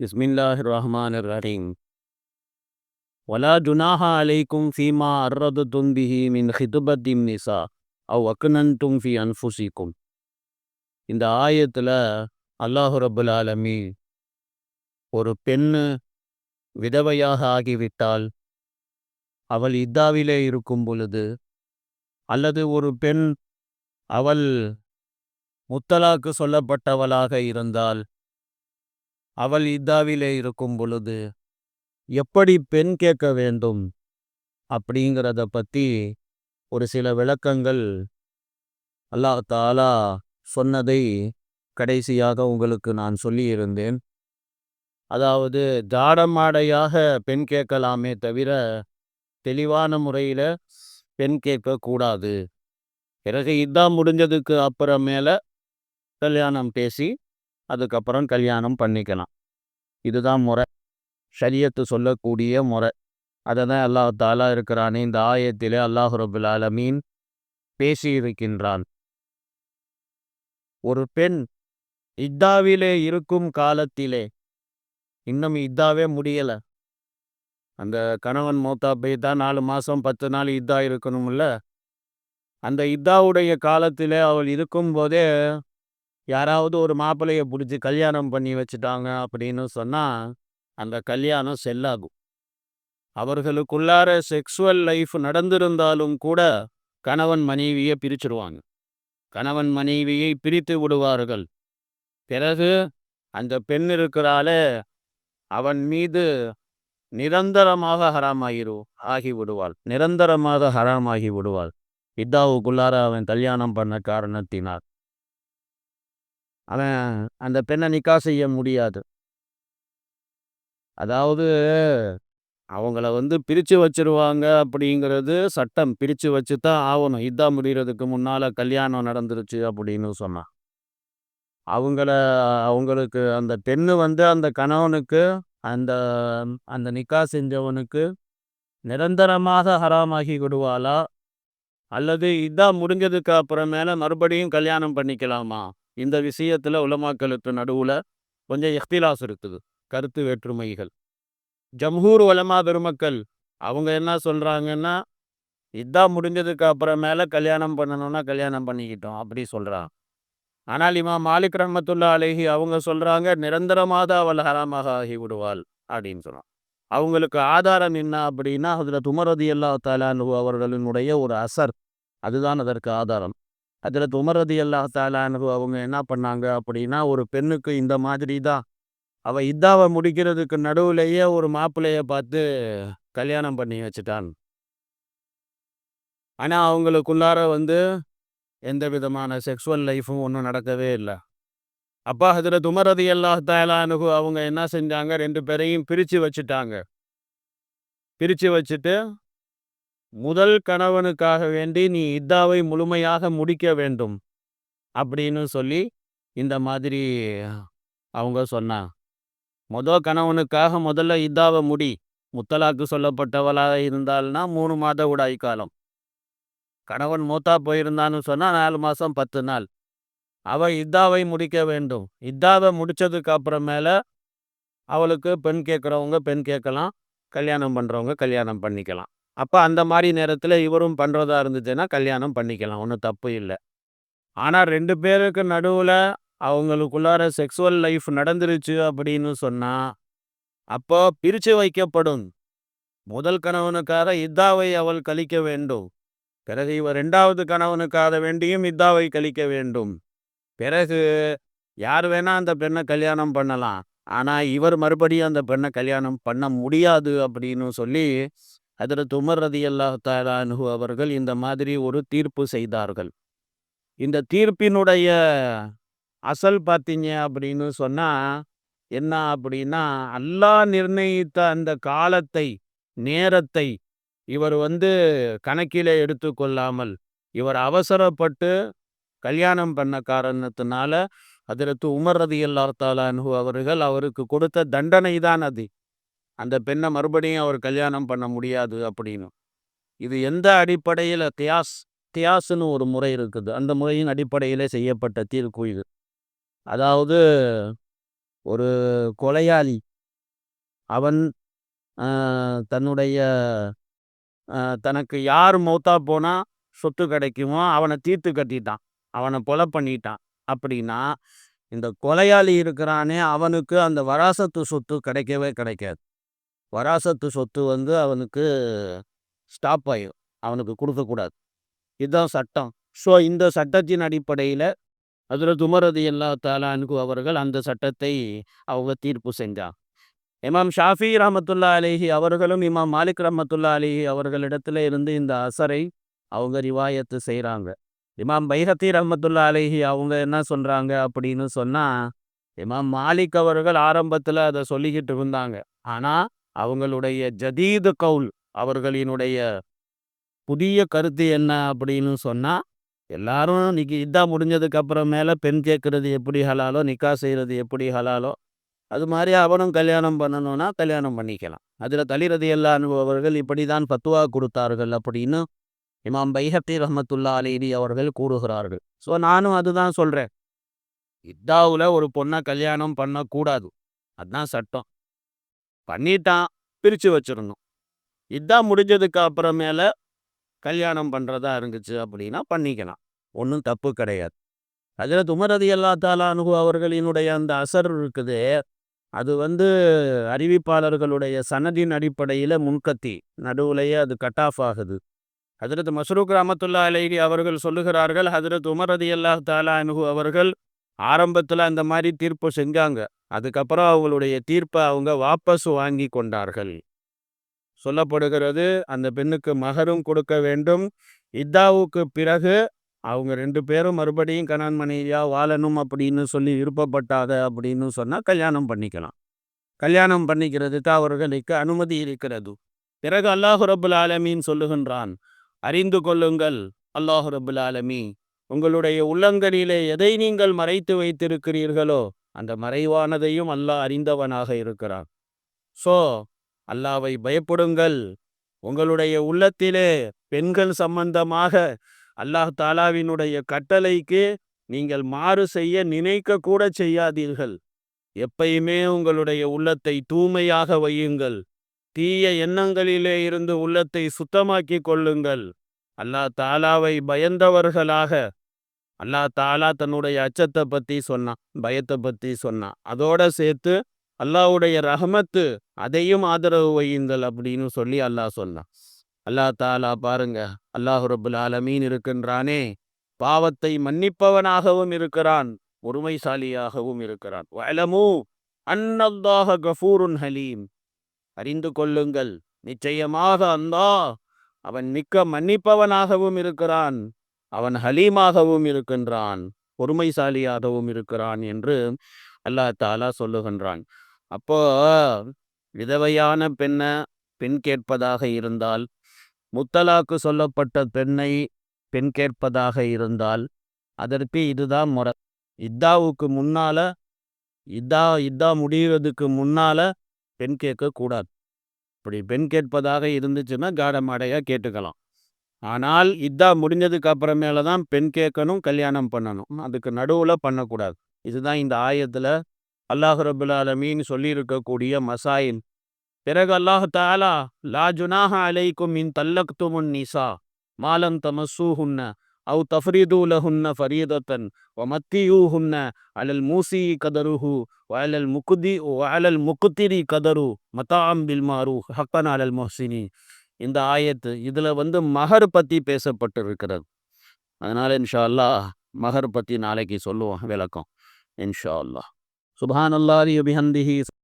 பிஸ்மில்லாஹ் ரஹ்மான் ரஹீம் ஒலா ஜுனாஹா அலைக்கும் ஃபீமா அர்ரது துன்பிஹி மின் ஹிதுபத் இம் நிசா அவ் அக்குனன் தும்பி அன்ஃபுசிக்கும் இந்த ஆயத்தில் அல்லாஹு ரபுல் ஆலமி ஒரு பெண் விதவையாக ஆகிவிட்டால் அவள் இத்தாவிலே இருக்கும் பொழுது அல்லது ஒரு பெண் அவள் முத்தலாக்கு சொல்லப்பட்டவளாக இருந்தால் அவள் இதாவிலே இருக்கும் பொழுது எப்படி பெண் கேட்க வேண்டும்? அப்படிங்கிறத பற்றி ஒரு சில விளக்கங்கள் அல்லாஹ் தாலா சொன்னதை கடைசியாக உங்களுக்கு நான் சொல்லியிருந்தேன். அதாவது ஜாடமாடையாக பெண் கேட்கலாமே தவிர தெளிவான முறையில் பெண் கேட்கக்கூடாது. பிறகு இதான் முடிஞ்சதுக்கு அப்புறமேல கல்யாணம் பேசி அதுக்கப்புறம் கல்யாணம் பண்ணிக்கலாம். இதுதான் முறை. ஷரியத்து சொல்லக்கூடிய முறை. அதை தான் அல்லாஹ் தாலா இருக்கிறானே இந்த ஆயத்திலே அல்லாஹ் ரபுல் ஆலமீன் பேசியிருக்கின்றான். ஒரு பெண் இத்தாவிலே இருக்கும் காலத்திலே இன்னும் இத்தாவே முடியலை. அந்த கணவன் மௌத்தா தான் நாலு மாதம் பத்து நாள் இதாக இருக்கணும்ல. அந்த இத்தாவுடைய காலத்திலே அவள் இருக்கும்போதே யாராவது ஒரு மாப்பிள்ளைய பிடிச்சி கல்யாணம் பண்ணி வச்சுட்டாங்க அப்படின்னு சொன்னால் அந்த கல்யாணம் செல்லாகும். அவர்களுக்குள்ளார செக்ஸுவல் லைஃப் நடந்திருந்தாலும் கூட கணவன் மனைவியை பிரிச்சிருவாங்க. கணவன் மனைவியை பிரித்து விடுவார்கள். பிறகு அந்த பெண் இருக்கிறால அவன் மீது நிரந்தரமாக ஹராமாகிரு ஆகி விடுவாள். நிரந்தரமாக ஹராமாகி விடுவாள். இத்தாவுக்குள்ளார அவன் கல்யாணம் பண்ண காரணத்தினார் அவன் அந்த பெண்ணை நிக்கா செய்ய முடியாது. அதாவது அவங்கள வந்து பிரித்து வச்சிருவாங்க அப்படிங்கிறது சட்டம். பிரித்து வச்சு தான் ஆகணும். இதான் முடிகிறதுக்கு முன்னால் கல்யாணம் நடந்துருச்சு அப்படின்னு சொன்னான் அவங்கள அவங்களுக்கு அந்த பெண்ணு வந்து அந்த கணவனுக்கு அந்த அந்த நிக்கா செஞ்சவனுக்கு நிரந்தரமாக ஹராமாகி விடுவாளா? அல்லது இதான் முடிஞ்சதுக்கு அப்புறமேல மறுபடியும் கல்யாணம் பண்ணிக்கலாமா? இந்த விஷயத்தில் உலமாக்களுக்கு நடுவில் கொஞ்சம் எஃப்திலாஸ் இருக்குது கருத்து வேற்றுமைகள். ஜம்ஹூர் உலமா பெருமக்கள் அவங்க என்ன சொல்கிறாங்கன்னா இதான் முடிஞ்சதுக்கு அப்புறமேல கல்யாணம் பண்ணணும்னா கல்யாணம் பண்ணிக்கிட்டோம் அப்படி சொல்கிறான் ஆனால் இமா மாலிக் ரஹமத்துல்லா அலஹி அவங்க சொல்கிறாங்க நிரந்தரமாக அவள் ஹராமாக ஆகி விடுவாள் அப்படின்னு சொன்னான். அவங்களுக்கு ஆதாரம் என்ன அப்படின்னா அதில் துமரதி அல்லா தாலான் அவர்களினுடைய ஒரு அசர். அதுதான் அதற்கு ஆதாரம். அதில் துமரதி அல்லா தாலானு அவங்க என்ன பண்ணாங்க அப்படின்னா ஒரு பெண்ணுக்கு இந்த மாதிரி தான். அவள் இதாவை முடிக்கிறதுக்கு நடுவுலையே ஒரு மாப்பிள்ளைய பார்த்து கல்யாணம் பண்ணி வச்சுட்டான் ஆனால் அவங்களுக்குள்ளார வந்து எந்த விதமான செக்ஸுவல் லைஃப்பும் ஒன்றும் நடக்கவே இல்லை. அப்பா அதில் துமரதி அல்லா தாலானுகு அவங்க என்ன செஞ்சாங்க? ரெண்டு பேரையும் பிரித்து வச்சுட்டாங்க. பிரித்து வச்சுட்டு முதல் கணவனுக்காக வேண்டி நீ இத்தாவை முழுமையாக முடிக்க வேண்டும். அப்படின்னு சொல்லி இந்த மாதிரி அவங்க சொன்னாங்க. முதல் கணவனுக்காக முதல்ல இதாவை முடி. முத்தலாக்கு சொல்லப்பட்டவளாக இருந்தால்னா மூணு மாத உடாய் காலம். கணவன் மூத்தா போயிருந்தான்னு சொன்னால் நாலு மாதம் பத்து நாள். அவள் இத்தாவை முடிக்க வேண்டும். இத்தாவை முடித்ததுக்கு அப்புறமேல அவளுக்கு பெண் கேட்குறவங்க பெண் கேட்கலாம். கல்யாணம் பண்ணுறவங்க கல்யாணம் பண்ணிக்கலாம். அப்போ அந்த மாதிரி நேரத்தில் இவரும் பண்ணுறதா இருந்துச்சுன்னா கல்யாணம் பண்ணிக்கலாம். ஒன்றும் தப்பு இல்லை. ஆனால் ரெண்டு பேருக்கு நடுவில் அவங்களுக்குள்ளார செக்ஸுவல் லைஃப் நடந்துருச்சு அப்படின்னு சொன்னால் அப்போ பிரித்து வைக்கப்படும். முதல் கணவனுக்காக இத்தாவை அவள் கழிக்க வேண்டும். பிறகு இவர் ரெண்டாவது கணவனுக்காக வேண்டியும் இத்தாவை கழிக்க வேண்டும். பிறகு யார் வேணால் அந்த பெண்ணை கல்யாணம் பண்ணலாம். ஆனால் இவர் மறுபடியும் அந்த பெண்ணை கல்யாணம் பண்ண முடியாது அப்படின்னு சொல்லி அதில் துமர் ரதி அல்லாஹாலு அவர்கள் இந்த மாதிரி ஒரு தீர்ப்பு செய்தார்கள். இந்த தீர்ப்பினுடைய அசல் பார்த்தீங்க அப்படின்னு சொன்னால் என்ன அப்படின்னா அல்லாஹ் நிர்ணயித்த அந்த காலத்தை நேரத்தை இவர் வந்து கணக்கிலே எடுத்துக்கொள்ளாமல் இவர் அவசரப்பட்டு கல்யாணம் பண்ண காரணத்தினால அதிரத்து உமர் ரதி அல்லாத்தாலு அவர்கள் அவருக்கு கொடுத்த தண்டனை தான் அது. அந்த பெண்ணை மறுபடியும் அவர் கல்யாணம் பண்ண முடியாது அப்படின்னு. இது எந்த அடிப்படையில் தியாஸ் தியாஸ்னு ஒரு முறை இருக்குது. அந்த முறையின் அடிப்படையில் செய்யப்பட்ட தீர்ப்பு இது அதாவது ஒரு கொலையாளி அவன் தன்னுடைய தனக்கு யார் மௌத்தா போனால் சொத்து கிடைக்குமோ அவனை தீர்த்து கட்டிட்டான். அவனை கொலை பண்ணிட்டான். அப்படின்னா இந்த கொலையாளி இருக்கிறானே அவனுக்கு அந்த வராசத்து சொத்து கிடைக்கவே கிடைக்காது. வராசத்து சொத்து வந்து அவனுக்கு ஸ்டாப் ஆகிடும் அவனுக்கு கொடுக்கக்கூடாது இதுதான் சட்டம். ஸோ இந்த சட்டத்தின் அடிப்படையில் அதில் துமரது எல்லா தாலானுக்கு அவர்கள் அந்த சட்டத்தை அவங்க தீர்ப்பு செஞ்சான் இமாம் ஷாஃபி ரஹமத்துல்லா அலிஹி அவர்களும் இமாம் மாலிக் ரஹமத்துல்லா அலிஹி அவர்களிடத்துல இருந்து இந்த அசரை அவங்க ரிவாயத்து செய்கிறாங்க இமாம் பைஹத்தி ரஹமத்துல்லா அலிஹி அவங்க என்ன சொல்கிறாங்க அப்படின்னு சொன்னால் இமாம் மாலிக் அவர்கள் ஆரம்பத்தில் அதை சொல்லிக்கிட்டு இருந்தாங்க. ஆனால் அவங்களுடைய ஜதீது கவுல் அவர்களினுடைய புதிய கருத்து என்ன அப்படின்னு சொன்னால் எல்லாரும் இன்னைக்கு இதான் முடிஞ்சதுக்கு அப்புறமேல பெண் கேட்கறது எப்படி ஹலாலோ நிக்கா செய்கிறது எப்படி ஹலாலோ அது மாதிரி அவனும் கல்யாணம் பண்ணணும்னா கல்யாணம் பண்ணிக்கலாம். அதில் தலிரதி எல்லா அனுபவர்கள் இப்படி தான் பத்துவா கொடுத்தார்கள் அப்படின்னு இமாம் பைஹப்தி ரஹமத்துல்லா அலிரி அவர்கள் கூறுகிறார்கள். ஸோ நானும் அதுதான் சொல்கிறேன் இத்தாவில் ஒரு பொண்ணை கல்யாணம் பண்ணக்கூடாது. அதுதான் சட்டம். பண்ணிட்டான் பிரித்து வச்சிடணும் இதான் முடிஞ்சதுக்கு அப்புறமேல கல்யாணம் பண்ணுறதா இருந்துச்சு அப்படின்னா பண்ணிக்கலாம். ஒன்றும் தப்பு கிடையாது. அதில் துமரதி அல்லா தாலா அனுகு அவர்களினுடைய அந்த அசர் இருக்குது. அது வந்து அறிவிப்பாளர்களுடைய சனதின் அடிப்படையில் முன்கத்தி நடுவுலையே அது கட் ஆஃப் ஆகுது. ஹதரத் மஸ்ரூக் ரஹமத்துல்லா அலைகி அவர்கள் சொல்லுகிறார்கள் ஹதரத் உமர் ரதி அல்லா தாலா அனுகு அவர்கள் ஆரம்பத்தில் அந்த மாதிரி தீர்ப்பு செஞ்சாங்க. அதுக்கப்புறம் அவங்களுடைய தீர்ப்பை அவங்க வாபஸ் வாங்கி கொண்டார்கள். சொல்லப்படுகிறது அந்த பெண்ணுக்கு மகரும் கொடுக்க வேண்டும். இத்தாவுக்கு பிறகு அவங்க ரெண்டு பேரும் மறுபடியும் கணவன் மனைவியாக வாழணும் அப்படின்னு சொல்லி விருப்பப்பட்டாத அப்படின்னு சொன்னால் கல்யாணம் பண்ணிக்கலாம். கல்யாணம் பண்ணிக்கிறதுக்கு அவர்களுக்கு அனுமதி இருக்கிறது. பிறகு அல்லாஹு ரபுல் ஆலமின்னு சொல்லுகின்றான் அறிந்து கொள்ளுங்கள் அல்லாஹு ரபுல் ஆலமி உங்களுடைய உள்ளங்களிலே எதை நீங்கள் மறைத்து வைத்திருக்கிறீர்களோ அந்த மறைவானதையும் அல்லாஹ் அறிந்தவனாக இருக்கிறான். ஸோ அல்லாவை பயப்படுங்கள். உங்களுடைய உள்ளத்திலே பெண்கள் சம்பந்தமாக அல்லாஹ் தாலாவினுடைய கட்டளைக்கு நீங்கள் மாறு செய்ய நினைக்க கூட செய்யாதீர்கள். எப்பயுமே உங்களுடைய உள்ளத்தை தூய்மையாக வையுங்கள். தீய எண்ணங்களிலே இருந்து உள்ளத்தை சுத்தமாக்கி கொள்ளுங்கள். அல்லாஹ் தாலாவை பயந்தவர்களாக அல்லாஹ் தாலா தன்னுடைய அச்சத்தை பற்றி சொன்னான் பயத்தை பற்றி சொன்னான். அதோட சேர்த்து அல்லாவுடைய ரஹமத்து அதையும் ஆதரவு வையுங்கள் அப்படின்னு சொல்லி அல்லாஹ் சொன்னான். அல்லாஹ் தாலா பாருங்க அல்லாஹு ரபுல் ஆலமீன் இருக்கின்றானே பாவத்தை மன்னிப்பவனாகவும் இருக்கிறான் ஒருமைசாலியாகவும் இருக்கிறான். வயலமு அன்னல்லாஹ கஃபூருன் ஹலீம். அறிந்து கொள்ளுங்கள் நிச்சயமாக அந்தா அவன் மிக்க மன்னிப்பவனாகவும் இருக்கிறான். அவன் ஹலீமாகவும் இருக்கின்றான் பொறுமைசாலியாகவும் இருக்கிறான் என்று அல்லாஹ் தாலா சொல்லுகின்றான். அப்போ விதவையான பெண்ணை பெண் கேட்பதாக இருந்தால் முத்தலாக்கு சொல்லப்பட்ட பெண்ணை பெண் கேட்பதாக இருந்தால் அதற்கு இதுதான் முறை. இத்தாவுக்கு முன்னால் இதா இதா முடிவதுக்கு முன்னால் பெண் கேட்கக்கூடாது. இப்படி பெண் கேட்பதாக இருந்துச்சுன்னா காடமாடையாக கேட்டுக்கலாம். ஆனால் இதா முடிஞ்சதுக்கு அப்புறமேல தான் பெண் கேட்கணும் கல்யாணம் பண்ணணும். அதுக்கு நடுவில் பண்ணக்கூடாது. இதுதான் இந்த ஆயத்தில் அல்லாஹ் ரபுல் ஆலமீன் சொல்லியிருக்கக்கூடிய மசாயில். பிறகு அல்லாஹ் தாலா லா ஜுனாஹ அலைக்கும் தல்லக் துமுன் நிசா மாலம் தமசூஹுன்ன அவு தஃப்ரீது லஹுன்ன ஃபரீதத்தன் மத்தியூஹுன்ன அலல் மூசி கதருஹு வயலல் முகுதி வயலல் முக்குத்திரி கதரு மதாம் பில் மாரு ஹக்கன் அலல் மொஹ்சினி இந்த ஆயத்து இதில் வந்து மகர் பற்றி பேசப்பட்டிருக்கிறது. அதனால் இன்ஷா அல்லாஹ் மகர் பற்றி நாளைக்கு சொல்லுவோம் விளக்கம். இன்ஷா அல்லாஹ். சுபான் அல்லாஹி அபிஹந்திஹி